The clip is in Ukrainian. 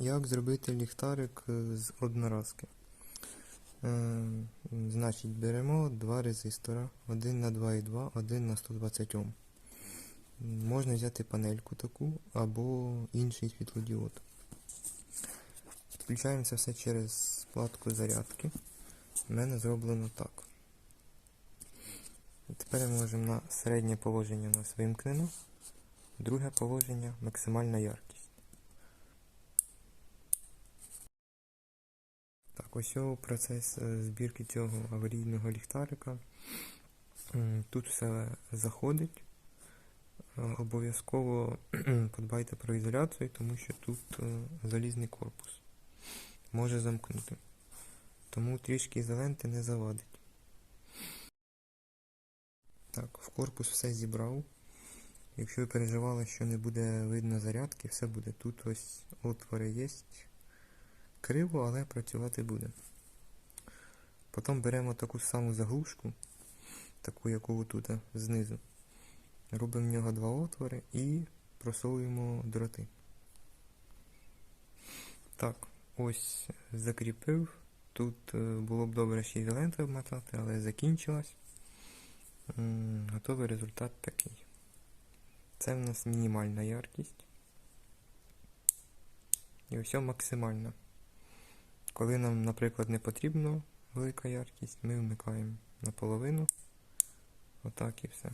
Як зробити ліхтарик е, з одноразки? Е, значить, беремо два резистора, один на 2,2, один на 120 Ом. Можна взяти панельку таку або інший світлодіод. Підключаємо це все через платку зарядки. У мене зроблено так. Тепер можемо на середнє положення у нас вимкнено. Друге положення максимальна яркість. Ось процес е, збірки цього аварійного ліхтарика. Тут все заходить. Е, Обов'язково подбайте про ізоляцію, тому що тут е, залізний корпус. Може замкнути. Тому трішки ізоленти не завадить. Так, в корпус все зібрав. Якщо ви переживали, що не буде видно зарядки, все буде. Тут ось отвори є. Криво, але працювати буде. Потім беремо таку саму заглушку, таку, яку тут знизу. Робимо в нього два отвори і просовуємо дроти. Так, ось закріпив. Тут е, було б добре ще ізоленту обмотати, але закінчилась. М, Готовий результат такий. Це в нас мінімальна яркість. І ось максимальна. Коли нам, наприклад, не потрібна велика яркість, ми вмикаємо наполовину. Отак і все.